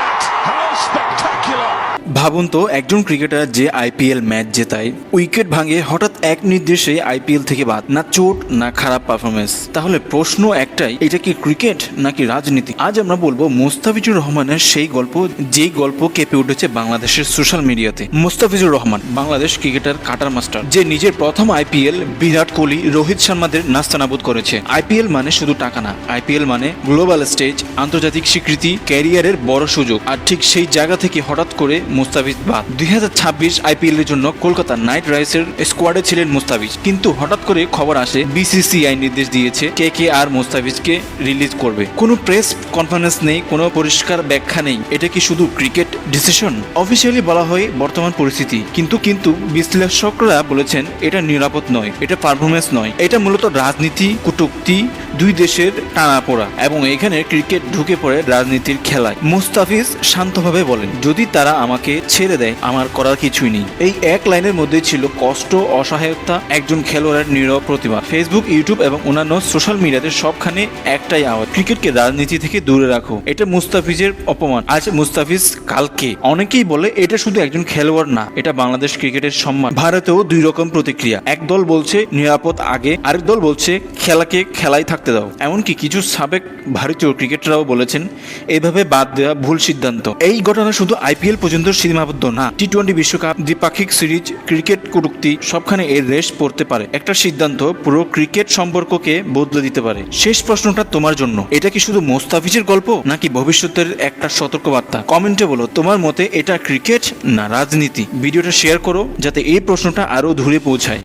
Impact. ভাবুন তো, একজন ক্রিকেটার যে আইপিএল ম্যাচ জেতায়, উইকেট ভাঙে হঠাৎ এক নির্দেশে আইপিএল থেকে বাদ, না চোট, না খারাপ পারফরমেন্স তাহলে প্রশ্ন একটাই, এটা কি ক্রিকেট নাকি রাজনীতি? আজ আমরা বলব মোস্তাফিজুর রহমানের সেই গল্প, যেই গল্প কেঁপে উঠেছে বাংলাদেশের সোশ্যাল মিডিয়াতে Mustafizur Rahman, Bangladesh cricketer, cutter master, যে নিজের প্রথম আইপিএল বিরাট কোহলি, রোহিত শর্মাদের নাস্তানাবুদ করেছে। আইপিএল মানে শুধু টাকা না আইপিএল মানে গ্লোবাল স্টেজ আন্তর্জাতিক স্বীকৃতি ক্যারিয়ারের বড় সুযোগ। আর ঠিক সেই জায়গা থেকে হঠাৎ করে মুস্তাফিজ বাদ দুই হাজার ছাব্বিশ আইপিএল এর জন্য কলকাতা নাইট রাইডার্সের স্কোয়াডে ছিলেন মুস্তাফিজ। কিন্তু হঠাৎ করে খবর আসে, বিসিসিআই নির্দেশ দিয়েছে কে কে আর মুস্তাফিজকে রিলিজ করবে। কোনো প্রেস কনফারেন্স নেই, কোনো পরিষ্কার ব্যাখ্যা নেই। এটা কি শুধু ক্রিকেট ডিসিশন? অফিসিয়ালি বলা হয় বর্তমান পরিস্থিতি। কিন্তু কিন্তু বিশ্লেষকরা বলেছেন, এটা নিরাপদ নয়, এটা পারফরমেন্স নয়। এটা মূলত রাজনীতি কটূক্তি দুই দেশের টানাপোড়া এবং এখানে ক্রিকেট ঢুকে পড়ে রাজনীতির খেলায়। মুস্তাফিজ শান্তভাবে বলেন, যদি তারা আমাকে ছেড়ে দেয়, আমার করার কিছুই নেই। এই এক লাইনের মধ্যে ছিল কষ্ট, অসহায়তা, একজন খেলোয়াড়ের নীরব প্রতিভা। ফেসবুক, ইউটিউব এবং অন্যান্য সোশ্যাল মিডিয়াতে সবখানে একটাই আওয়াজ, ক্রিকেটকে রাজনীতি থেকে দূরে রাখো। এটা মুস্তাফিজের অপমান। আজ মুস্তাফিজ কালকে, অনেকেই বলে, এটা শুধু একজন খেলোয়াড় না, এটা বাংলাদেশ ক্রিকেটের সম্মান। ভারতেও দুই রকম প্রতিক্রিয়া। এক দল বলছে, নিরাপদ আগে। আরেক দল বলছে, খেলাকে খেলাই থাকতে দাও। এমনকি কিছু সাবেক ভারতীয় ক্রিকেটাররাও বলেছেন, এইভাবে বাদ দেওয়া ভুল সিদ্ধান্ত। এই ঘটনা শুধু আইপিএল পর্যন্ত সীমাবদ্ধ না টি টোয়েন্টি বিশ্বকাপ, দ্বিপাক্ষিক সিরিজ, ক্রিকেট কটূক্তি, সবখানে এর রেশ পড়তে পারে। একটা সিদ্ধান্ত পুরো ক্রিকেট সম্পর্ককে বদলে দিতে পারে। শেষ প্রশ্নটা তোমার জন্য। এটা কি শুধু মোস্তাফিজের গল্প, নাকি ভবিষ্যতের একটা সতর্কবার্তা? কমেন্টে বলো, তোমার মতে এটা ক্রিকেট না রাজনীতি? ভিডিওটা শেয়ার করো, যাতে এই প্রশ্নটা আরও দূরে পৌঁছায়।